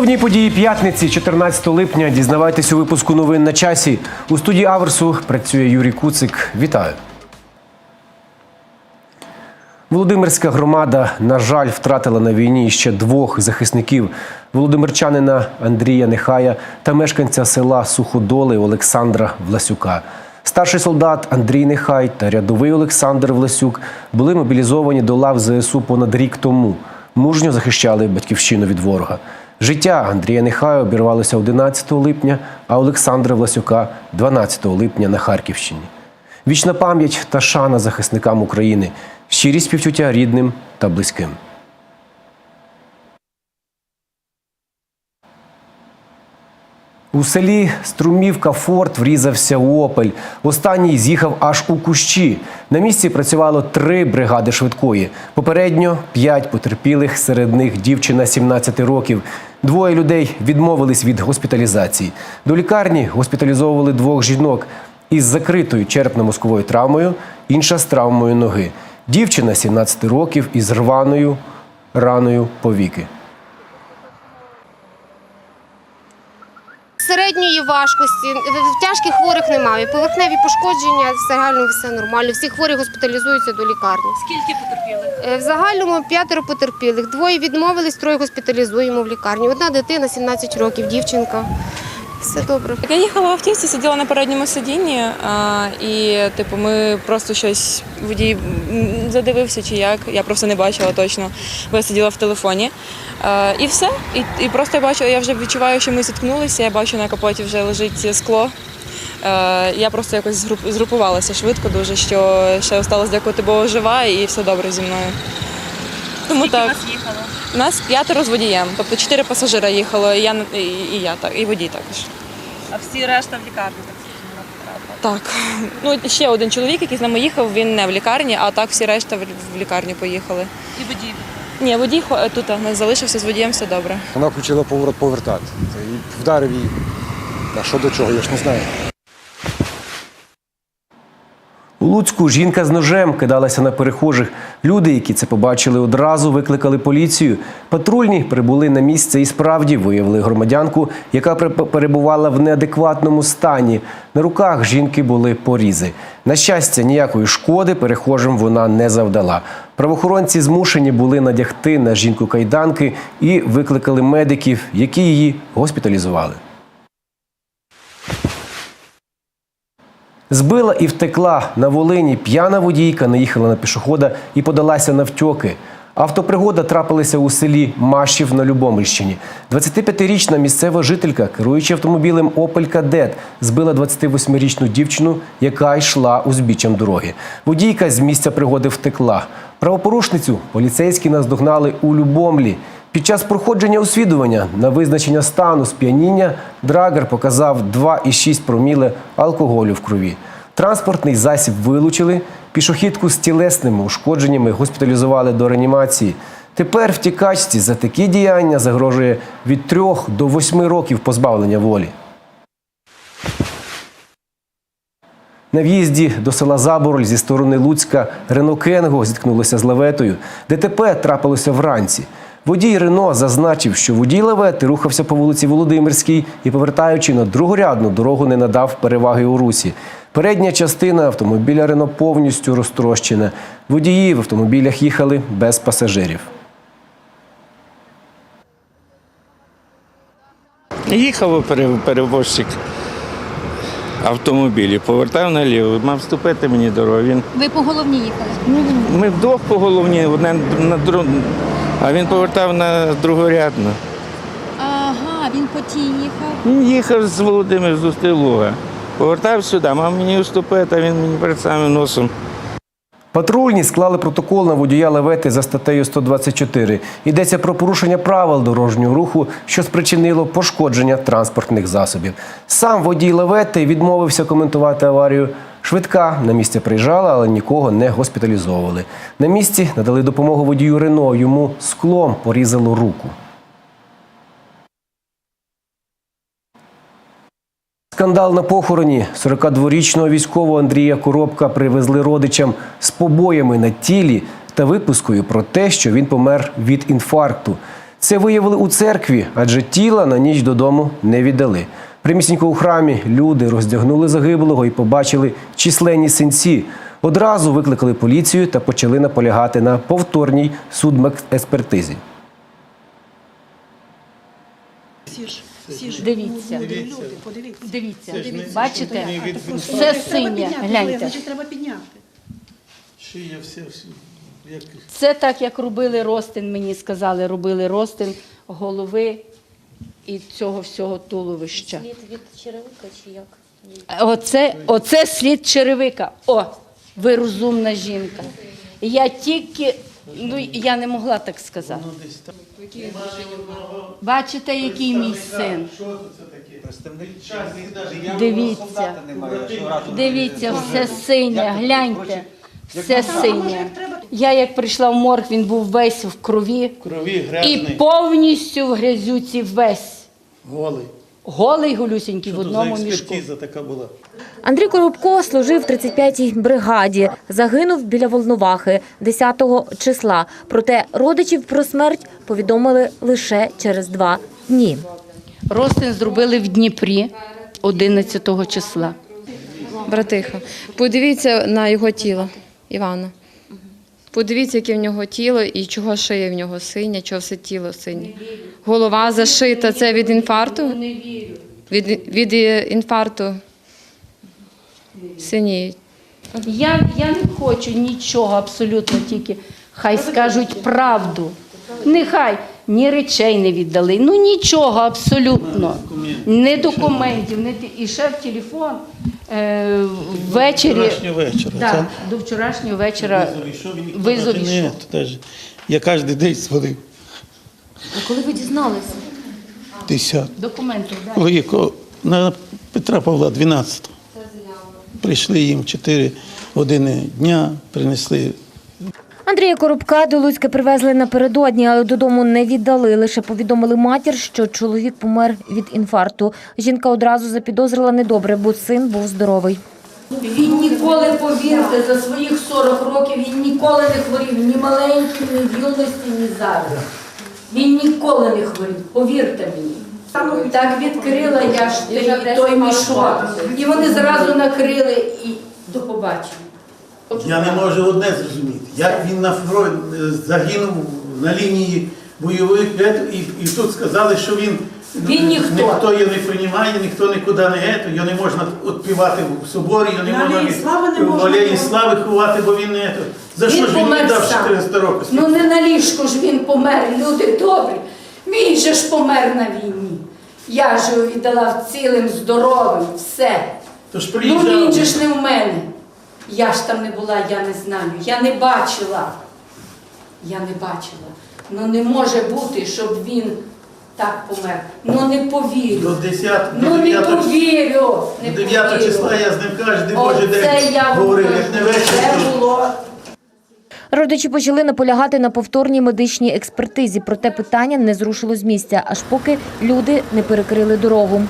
Головні події п'ятниці, 14 липня, дізнавайтесь у випуску новин на часі. У студії Аверсу працює Юрій Куцик. Вітаю. Володимирська громада, на жаль, втратила на війні ще двох захисників: володимирчанина Андрія Нехая та мешканця села Суходоли Олександра Власюка. Старший солдат Андрій Нехай та рядовий Олександр Власюк були мобілізовані до лав ЗСУ понад рік тому. Мужньо захищали батьківщину від ворога. Життя Андрія Нехая обірвалося 11 липня, а Олександра Власюка 12 липня на Харківщині. Вічна пам'ять та шана захисникам України, щирі співчуття рідним та близьким. У селі Струмівка Форт врізався у опель. Останній з'їхав аж у кущі. На місці працювало три бригади швидкої. Попередньо п'ять потерпілих, серед них дівчина 17 років. Двоє людей відмовились від госпіталізації. До лікарні госпіталізовували двох жінок із закритою черепно-мозковою травмою, інша з травмою ноги. Дівчина 17 років із рваною раною повіки. Середньої важкості, тяжких хворих немає. Поверхневі пошкодження, в загальному все нормально. Всі хворі госпіталізуються до лікарні. Скільки потерпілих? Е, В загальному п'ятеро потерпілих. Двоє відмовились, троє госпіталізуємо в лікарні. Одна дитина, 17 років, дівчинка. Все добре. Я їхала в автівці, сиділа на передньому сидінні, а, і типу, ми просто щось водій задивився чи як. Я просто не бачила точно, бо я сиділа в телефоні. А, і все. І, і просто я бачу, я вже відчуваю, що ми зіткнулися. Я бачу на капоті вже лежить скло. Е, Я просто якось згруп- згрупувалася швидко дуже, що ще осталось дякувати Богу жива і все добре зі мною. Тому так. вас їхало? У нас п'ятеро з водієм, тобто чотири пасажира їхало, і я і, і я так, і водій також. А всі решта в лікарню так потрапили. Так. Ну ще один чоловік, який з нами їхав, він не в лікарні, а так всі решта в в лікарню поїхали. І водій. Ні, водій тут не залишився з водієм, все добре. Вона почала поворот повертати. І вдарив її. А що до чого, я ж не знаю. У Луцьку жінка з ножем кидалася на перехожих. Люди, які це побачили одразу, викликали поліцію. Патрульні прибули на місце і справді виявили громадянку, яка перебувала в неадекватному стані. На руках жінки були порізи. На щастя, ніякої шкоди перехожим вона не завдала. Правоохоронці змушені були надягти на жінку кайданки і викликали медиків, які її госпіталізували. Збила і втекла на Волині. П'яна водійка наїхала на пішохода і подалася навтьоки. Автопригода трапилася у селі Машів на Любомельщині. 25-річна місцева жителька, керуючи автомобілем Опель Кадет, збила 28-річну дівчину, яка йшла узбіччям дороги. Водійка з місця пригоди втекла. Правопорушницю поліцейські наздогнали у Любомлі. Під час проходження освідування на визначення стану сп'яніння драгер показав 2,6 проміле алкоголю в крові. Транспортний засіб вилучили, пішохідку з тілесними ушкодженнями госпіталізували до реанімації. Тепер втікачці за такі діяння загрожує від 3 до 8 років позбавлення волі. На в'їзді до села Забороль зі сторони Луцька Рено Кенго зіткнулося з лаветою. ДТП трапилося вранці. Водій Рено зазначив, що водій лавети рухався по вулиці Володимирській і, повертаючи на другорядну дорогу, не надав переваги у русі. Передня частина автомобіля Рено повністю розтрощена. Водії в автомобілях їхали без пасажирів. Їхав пере- перевозчик автомобілі, повертав наліво, мав вступити мені дорогу. Він, Ви по головній їхали? ми вдвох по головні, одне на друг, а він повертав на другорядну. Ага, він по тій їхав. Він їхав з Володимир з Устилуга. Повертав сюди, мав мені вступити, а він мені перед самим носом Патрульні склали протокол на водія лавети за статтею 124. Йдеться про порушення правил дорожнього руху, що спричинило пошкодження транспортних засобів. Сам водій лавети відмовився коментувати аварію. Швидка на місце приїжджала, але нікого не госпіталізовували. На місці надали допомогу водію Рено. Йому склом порізало руку. Скандал на похороні 42-річного військового Андрія Коробка привезли родичам з побоями на тілі та випускою про те, що він помер від інфаркту. Це виявили у церкві, адже тіла на ніч додому не віддали. Примісненько у храмі люди роздягнули загиблого і побачили численні синці. Одразу викликали поліцію та почали наполягати на повторній судмекспертизі. Дивіться. Дивіться. Бачите? Все синє. Гляньте. Треба підняти. Шия все, все Це так, як робили ростин, мені сказали, робили ростин голови і цього всього туловища. Слід від черевика чи як? Оце, оце слід черевика. О, ви розумна жінка. Я тільки, ну я не могла так сказати. Бачите, який мій син? Дивіться, дивіться, все синє, гляньте, все синє. Я як прийшла в морг, він був весь в крові крові і повністю в грязюці весь. Голий. Голий голюсінький в то за мішку. така була? Андрій Коробко служив в 35-й бригаді. Загинув біля Волновахи 10 числа. Проте родичів про смерть повідомили лише через два дні. Ростин зробили в Дніпрі 11 числа. Братиха, подивіться на його тіло, Івана. Подивіться, яке в нього тіло і чого шия в нього синя, чого все тіло синє. Голова зашита. Це від інфаркту? Від, від е, інфаркту синіють. Я, я не хочу нічого абсолютно, тільки хай скажуть правду. Нехай ні речей не віддали, ну нічого абсолютно. Не документів, не ті- і ще в телефон е, ввечері. Вчорашнього вечора. Да, до вчорашнього вечора Визов ішов, теж. Я кожен день свалив. А коли ви дізналися? Десят. документів. Да. Коли на Петра Павла 12. Прийшли їм 4 години дня, принесли Андрія Коробка до Луцька привезли напередодні, але додому не віддали. Лише повідомили матір, що чоловік помер від інфаркту. Жінка одразу запідозрила недобре, бо син був здоровий. Він ніколи, повірте, за своїх 40 років він ніколи не хворів, ні маленький, ні в юності, ні зараз. Він ніколи не хворів, повірте мені. Так відкрила я ж той мішок. І вони зразу накрили і до побачення. Я не можу одне зрозуміти, як він на фронт е, загинув на лінії бойових ето, і, і тут сказали, що він, Він ніхто. ніхто його не приймає, ніхто нікуди не ето, його не можна відпівати в соборі, його не можна від- Слави не в Алеї слави ховати, бо він не ето. За Він що ж він не дав сам. 400 років? Ну не на ліжку ж він помер, люди добрі. Він же ж помер на війні. Я ж його віддала цілим, здоровим, все. Тож Ну він же ж не в мене. Я ж там не була, я не знаю. Я не бачила. Я не бачила. Ну не може бути, щоб він так помер. Ну не До повірю. 10 Ну до не 9 повірю. Не 9 повірю. числа я з ним кожен божий день я говорив, як не вечір. Це було. Родичі почали наполягати на повторній медичній експертизі, проте питання не зрушило з місця, аж поки люди не перекрили дорогу.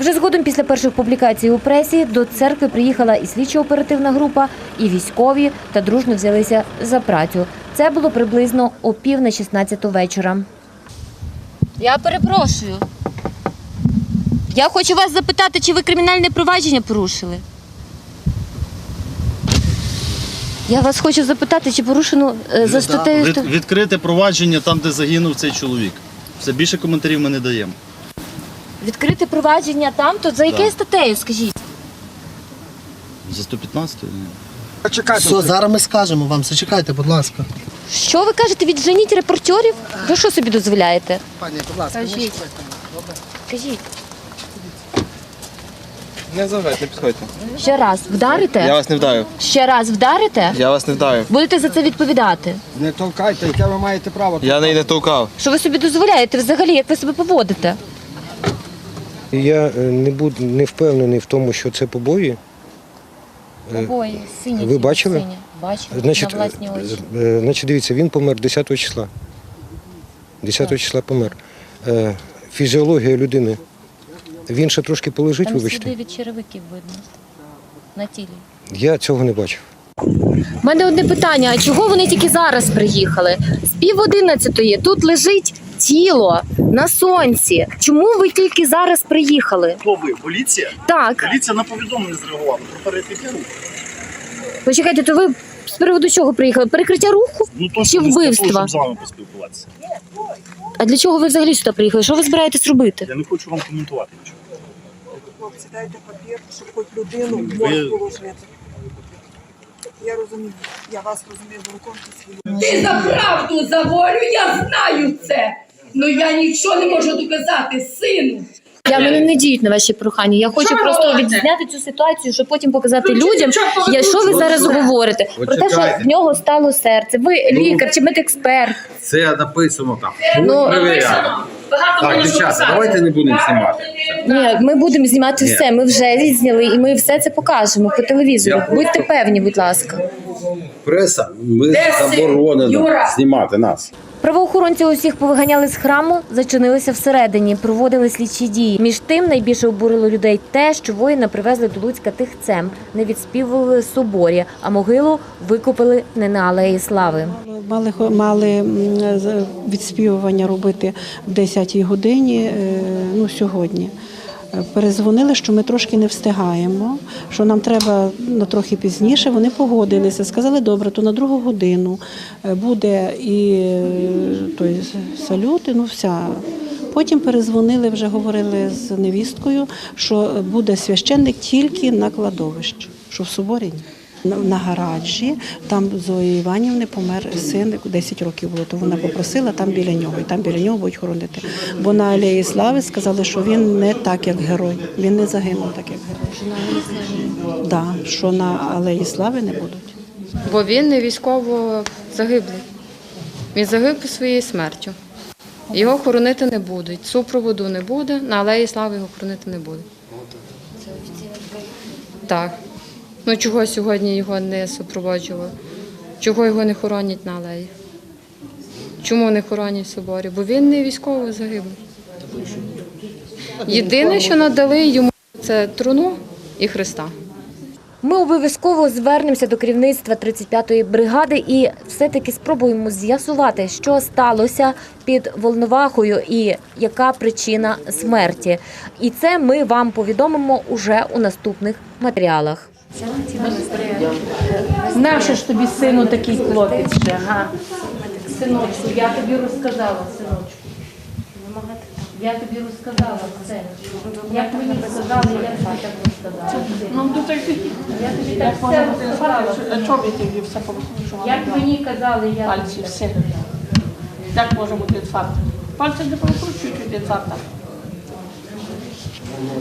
Вже згодом після перших публікацій у пресі до церкви приїхала і слідчо-оперативна група, і військові та дружно взялися за працю. Це було приблизно о пів на 16 вечора. Я перепрошую. Я хочу вас запитати, чи ви кримінальне провадження порушили? Я вас хочу запитати, чи порушено е, за статтею. Від, відкрите провадження там, де загинув цей чоловік. Все більше коментарів ми не даємо. Відкрите провадження там, то за якою статтею, скажіть? За 115 ні. Все, зараз ми скажемо вам, зачекайте, будь ласка. Що ви кажете, відженіть репортерів? Ви що собі дозволяєте? Пані, будь ласка, Кажіть. Кажіть. Не заважайте, не підходьте. Ще раз вдарите? вас не вдаю. Ще раз вдарите? Я вас не вдаю. Будете за це відповідати. не толкайте, яке ви маєте право. Я неї не толкав. Що ви собі дозволяєте взагалі, як ви себе поводите? Я е, не буду не впевнений в тому, що це побої. Обоє, сині. ви бачили? Сині. Бачили Значить, на власні очі. е, е, значить, дивіться, він помер 10 числа. 10 числа помер. Е, Фізіологія людини. Він ще трошки полежить, Там вибачте. сліди від черевиків видно. на тілі? Я цього не бачив. У мене одне питання: а чого вони тільки зараз приїхали? З пів одинадцятої тут лежить тіло на сонці. Чому ви тільки зараз приїхали? Хто ви? Поліція? Так, Поліція на повідомлення зреагувала про перекриття руху. почекайте, то ви з приводу чого приїхали? Перекриття руху? Ну то Чи що, з того, вбивства? щоб з вами поспілкуватися. А для чого ви взагалі сюди приїхали? Що ви збираєтесь робити? Я не хочу вам коментувати нічого. Хлопці, дайте папір, щоб хоч людину Ви- мозг положити. Я розумію, я вас розумію, виконуйте свою. Ти за правду, за волю, я знаю це. Ну я нічого не можу доказати, сину. Я мене не діють на ваші прохання. Я хочу Що ви просто говорите? відзняти цю ситуацію, щоб потім показати Ну, людям, що ви я, що ви зараз говорите? Про те, що в нього стало серце. Ви лікар чи медексперт. Це написано там. Ну, Багато Так, дівчата, давайте не будемо знімати. Ні, ми будемо знімати Ні. все. Ми вже відзняли і ми все це покажемо по телевізору. Я- Будьте певні, будь ласка. Преса, ми Де син? заборонено Юра! знімати нас. Правоохоронці усіх повиганяли з храму, зачинилися всередині, проводили слідчі дії. Між тим найбільше обурило людей те, що воїна привезли до Луцька тихцем, не відспівували соборі, а могилу викупили не на алеї слави. Мали, мали відспівування робити в 10-й годині, е, ну, сьогодні. Перезвонили, що ми трошки не встигаємо, що нам треба на трохи пізніше. Вони погодилися, сказали, добре, то на другу годину е, буде і той салют, і ну вся. Потім перезвонили, вже говорили з невісткою, що буде священник тільки на кладовищі, що в соборі ні. На- гаражі там Зої Іванівни помер син, 10 років було, то вона попросила там біля нього, і там біля нього будуть хоронити. Бо на Алеї Слави сказали, що він не так, як герой. Він не загинув так, як герой. Да, що на Алеї Слави не будуть. Бо він не військово загиблий. Він загиб своєю смертю. Його хоронити не будуть. Супроводу не буде, на алеї слави його хоронити не буде. Так. Ну чого сьогодні його не супроводжували? Чого його не хоронять на алеї? Чому не хоронять в соборі? Бо він не військово загиблий. Єдине, що надали йому, це труну і Христа. Ми обов'язково звернемося до керівництва 35-ї бригади і все-таки спробуємо з'ясувати, що сталося під Волновахою і яка причина смерті. І це ми вам повідомимо уже у наступних матеріалах. Нащо ж тобі сину такий хлопець ще, га? Синочку, я тобі розказала, синочку. Я тобі розказала все. Як мені сказали, я тобі так розказала. Ну, то так я тобі так все розказала. Чому я тобі все порозумію? Як мені казали, я Пальці все. Як може бути інфаркт? Пальці не прокручують від інфаркта.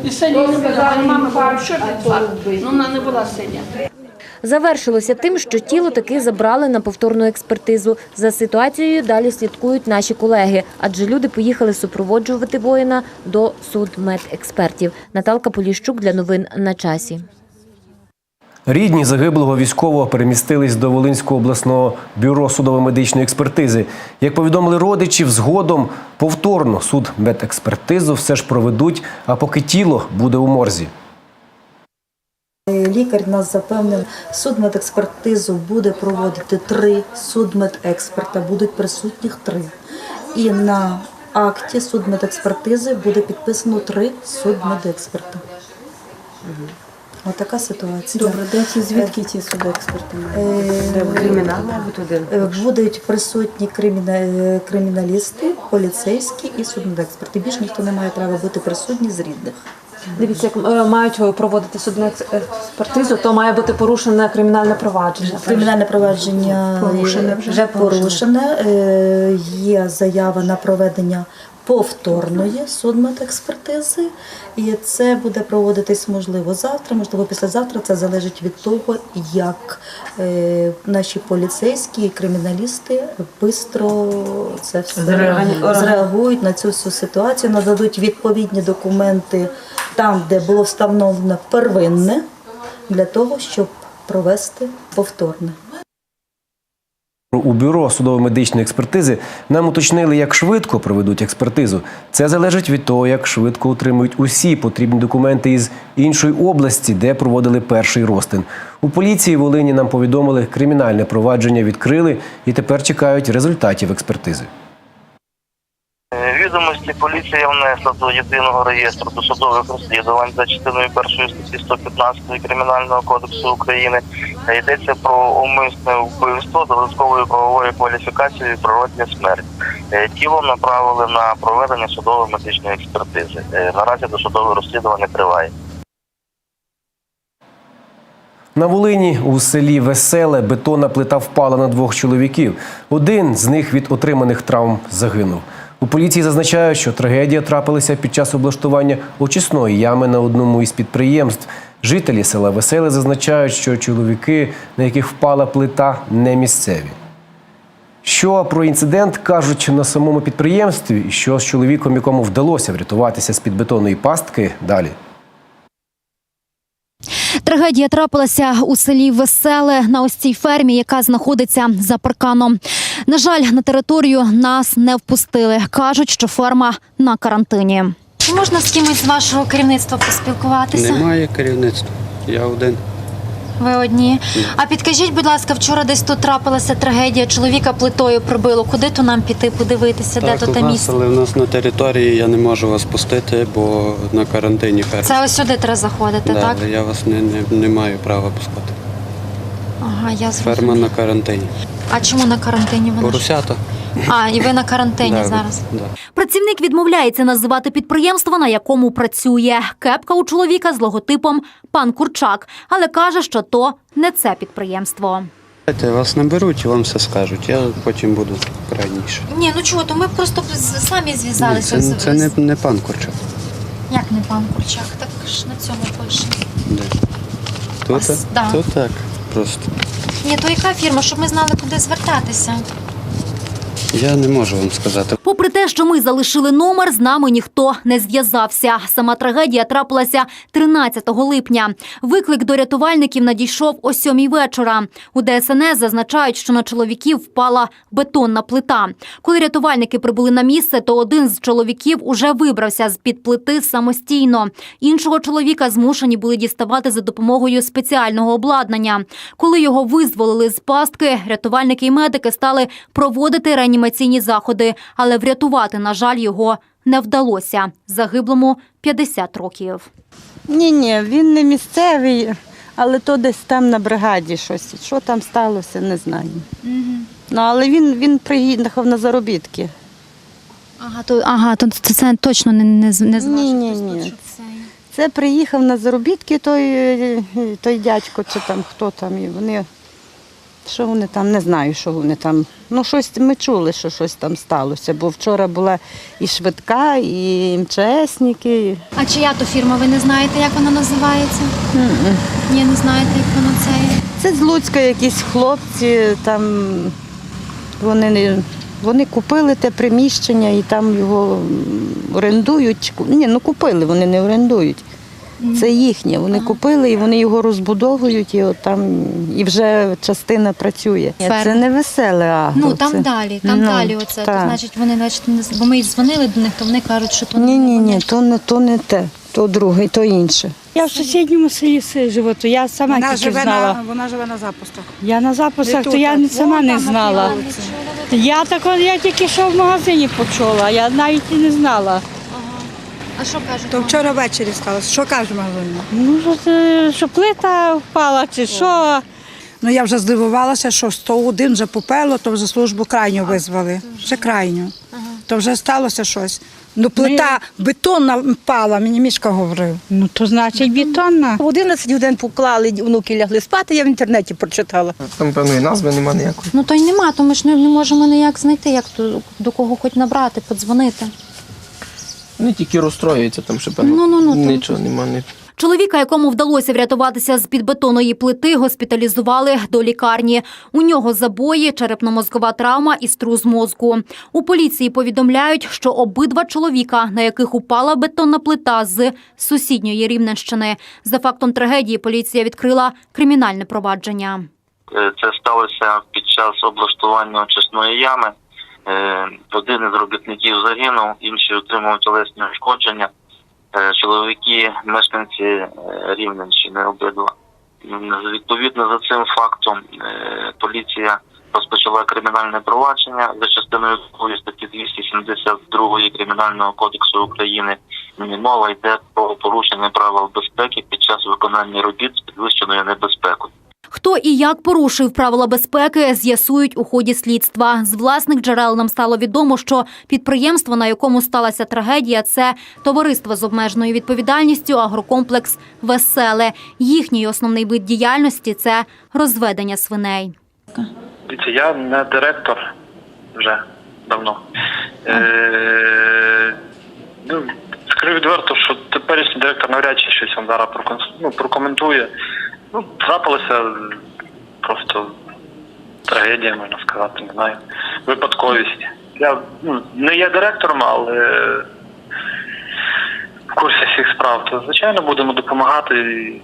І сині сказали, мама, говорю, що інфаркт? Ну, вона не була синя. Завершилося тим, що тіло таки забрали на повторну експертизу. За ситуацією далі слідкують наші колеги, адже люди поїхали супроводжувати воїна до судмедекспертів. Наталка Поліщук для новин на часі. Рідні загиблого військового перемістились до Волинського обласного бюро судово-медичної експертизи. Як повідомили родичів, згодом повторно судмедекспертизу все ж проведуть, а поки тіло буде у морзі. Лікар нас запевнив, судмедекспертизу буде проводити три судмедексперта, будуть присутніх три. І на акті судмедекспертизи буде підписано три судмедексперта. Отака ситуація. Добре, де ті, звідки ті судексперти? Кримінал, мабуть, один. Будуть присутні криміна- е, криміналісти, поліцейські і судмедексперти. Більш ніхто не має права бути присутній з рідних. Дивіться, як е, мають проводити судну експертизу, то має бути порушене кримінальне провадження. Кримінальне провадження Порушене вже, вже, порушене. Е, Є заява на проведення повторної судмедекспертизи, і це буде проводитись можливо завтра, можливо, післязавтра. Це залежить від того, як е, наші поліцейські і криміналісти швидко це все зреагують на цю всю ситуацію, нададуть відповідні документи там, де було встановлено первинне, для того, щоб провести повторне. У бюро судово-медичної експертизи нам уточнили, як швидко проведуть експертизу. Це залежить від того, як швидко отримують усі потрібні документи із іншої області, де проводили перший розтин. У поліції Волині нам повідомили, кримінальне провадження відкрили і тепер чекають результатів експертизи. Відомості поліція внесла до єдиного реєстру досудових розслідувань за частиною першої статті 115 Кримінального кодексу України. Йдеться про умисне вбивство додатковою правовою кваліфікацією природня смерть. Е, Тіло направили на проведення судово-медичної експертизи. Е, Наразі досудове розслідування триває. На Волині у селі Веселе бетонна плита впала на двох чоловіків. Один з них від отриманих травм загинув. У поліції зазначають, що трагедія трапилася під час облаштування очисної ями на одному із підприємств. Жителі села Веселе зазначають, що чоловіки, на яких впала плита, не місцеві. Що про інцидент кажуть на самому підприємстві, і що з чоловіком, якому вдалося врятуватися з під бетонної пастки, далі. Трагедія трапилася у селі Веселе на ось цій фермі, яка знаходиться за парканом. На жаль, на територію нас не впустили. кажуть, що ферма на карантині. Чи можна з кимось з вашого керівництва поспілкуватися? Немає керівництва. Я один. Ви одні. А підкажіть, будь ласка, вчора десь тут трапилася трагедія. Чоловіка плитою прибило. Куди то нам піти, подивитися, де то те місце? але в нас на території я не можу вас пустити, бо на карантині ферма. Це ось сюди треба заходити, Да, так? але я вас не, не, не маю права пускати. Ага, я Ферма на карантині. А чому на карантині вона? ж? Поросята. А, і ви на карантині Да, зараз. Да. Працівник відмовляється називати підприємство, на якому працює. Кепка у чоловіка з логотипом пан Курчак, але каже, що то не це підприємство. Знаєте, Вас наберуть і вам все скажуть. Я потім буду крайніше. Ні, ну чого, то ми просто б з- самі Ні, зв'язалися. це це не, не пан Корчак. Як не пан Курчак? Так ж на цьому пише. Да. тут так. Просто. Ні, то яка фірма, щоб ми знали, куди звертатися. Я не можу вам сказати. Попри те, що ми залишили номер, з нами ніхто не зв'язався. Сама трагедія трапилася 13 липня. Виклик до рятувальників надійшов о сьомій вечора. У ДСНС зазначають, що на чоловіків впала бетонна плита. Коли рятувальники прибули на місце, то один з чоловіків уже вибрався з під плити самостійно. Іншого чоловіка змушені були діставати за допомогою спеціального обладнання. Коли його визволили з пастки, рятувальники і медики стали проводити реанімаційні заходи, але врятувати, на жаль, його не вдалося. Загиблому 50 років. Ні, ні, він не місцевий, але то десь там на бригаді щось. Що там сталося, не знаю. Ну, але він, він приїхав на заробітки. Ага, то ага, то це, точно не, не, не Ні, ні, ні. Це приїхав на заробітки той, той дядько, чи там хто там, і вони. Що вони там, не знаю, що вони там. Ну, щось ми чули, що щось там сталося, бо вчора була і швидка, і МЧСники. А чия то фірма? Ви не знаєте, як вона називається? Ні, не знаєте, як вона це. є? Це з Луцька якісь хлопці, там вони, вони купили те приміщення і там його орендують. Ні, ну купили, вони не орендують. Це їхнє. Вони купили і вони його розбудовують, і от там і вже частина працює. Ферма. Це не веселе агро. Ну там це- далі, там Ну, далі. Оце то, значить, вони значить, не з- бо ми дзвонили до них, то вони кажуть, що то Ні, ні, ні, то не то не те, то друге, то інше. Я в сусідньому селі живу, то я сама Вона тільки живе, знала. на, вона живе на запусках. Я на записах, Не то я не- сама вон не знала. Я так я тільки що в магазині почула, я навіть і не знала. А що кажуть? То вчора ввечері сталося. Що каже магазин? Ну, що, це, що плита впала, чи що. Ну я вже здивувалася, що 101 вже попело, то вже службу крайню визвали. Вже крайню. То вже сталося щось. Ну, плита бетонна впала, мені мішка говорив. Ну, то значить бетонна. В 11 годин поклали, внуки лягли спати, я в інтернеті прочитала. Там певної назви немає ніякої. Ну то й нема, то ми ж не, не можемо ніяк знайти, як то, до кого хоч набрати, подзвонити. Вони тільки розстроюються, там ще Ну-ну-ну, там- нічого немає. Чоловіка, якому вдалося врятуватися з під бетонної плити, госпіталізували до лікарні. У нього забої, черепно-мозкова травма і струс мозку. У поліції повідомляють, що обидва чоловіка, на яких упала бетонна плита з сусідньої Рівненщини. За фактом трагедії поліція відкрила кримінальне провадження. Е, Це сталося під час облаштування очисної ями. Е, Один із робітників загинув, інші отримали тілесні ушкодження. Е, Чоловіки, мешканці е, Рівненщини обидва. Відповідно за цим фактом поліція розпочала кримінальне провадження за частиною 2 статті 272 Кримінального кодексу України. Мова йде про порушення правил безпеки під час виконання робіт з підвищеною небезпекою. Хто і як порушив правила безпеки, з'ясують у ході слідства. З власних джерел нам стало відомо, що підприємство, на якому сталася трагедія, це товариство з обмеженою відповідальністю агрокомплекс Веселе. Їхній основний вид діяльності це розведення свиней. Дивіться, я не директор вже давно. Е, ну, скажу відверто, що теперішній директор навряд чи щось вам зараз ну, прокоментує. Ну, трапилася просто трагедія, можна сказати, не знаю, випадковість. Я ну, не є директором, але в курсі всіх справ. То, звичайно, будемо допомагати і,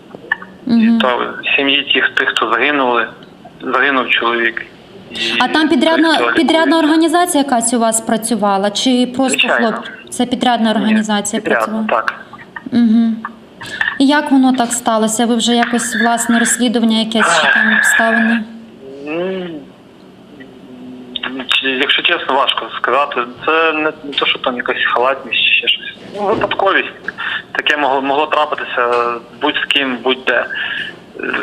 і то сім'ї тих, тих, хто загинули, загинув чоловік. І А там підрядна підрядна організація якась у вас працювала? Чи просто Звичайно. хлоп? Це підрядна організація Підрядно, працювала? так. Угу. І як воно так сталося? Ви вже якось власне розслідування якесь чи там обставини? Якщо чесно, важко сказати. Це не, то, що там якась халатність чи ще щось. Ну, випадковість. Таке могло, могло трапитися будь з ким, будь-де. Е,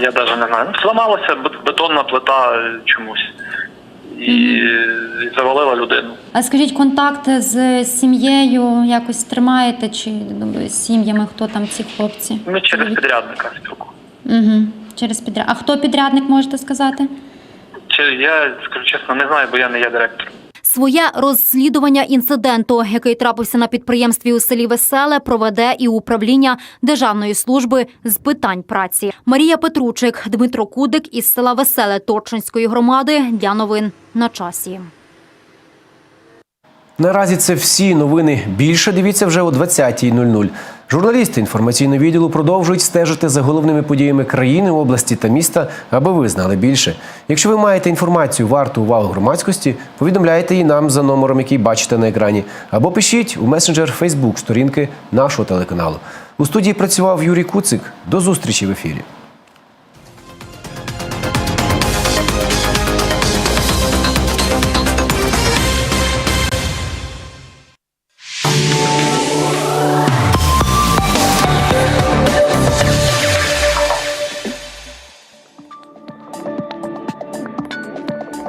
Я навіть не знаю. Ну, Зламалася бетонна плита чомусь. І, і завалила людину. А скажіть, контакти з сім'єю якось тримаєте чи ну, з сім'ями, хто там ці хлопці? Ми через підрядника спілку. Угу. Через підряд. А хто підрядник можете сказати? Чи я скажу чесно, не знаю, бо я не є директором. Своє розслідування інциденту, який трапився на підприємстві у селі Веселе, проведе і управління Державної служби з питань праці. Марія Петручик, Дмитро Кудик із села Веселе Торчинської громади для новин на часі. Наразі це всі новини. Більше дивіться вже о 20.00. Журналісти інформаційного відділу продовжують стежити за головними подіями країни, області та міста, аби ви знали більше. Якщо ви маєте інформацію варту уваги громадськості, повідомляйте її нам за номером, який бачите на екрані, або пишіть у месенджер Facebook сторінки нашого телеканалу. У студії працював Юрій Куцик. До зустрічі в ефірі. –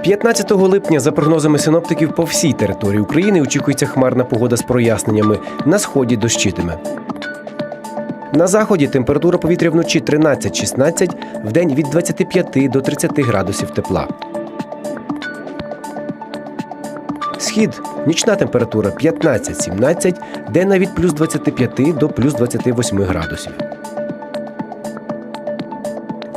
15 липня, за прогнозами синоптиків, по всій території України очікується хмарна погода з проясненнями. На сході дощитиме. На заході температура повітря вночі 13-16, вдень від 25 до 30 градусів тепла. Схід нічна температура 15-17, денна від плюс 25 до плюс 28 градусів.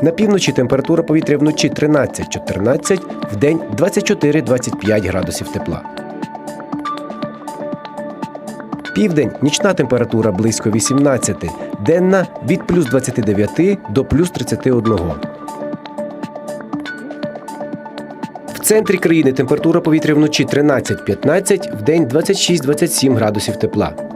На півночі температура повітря вночі 13-14, вдень 24-25 градусів тепла. Південь нічна температура близько 18, денна від плюс 29 до плюс 31. В центрі країни температура повітря вночі 13-15, вдень 26-27 градусів тепла.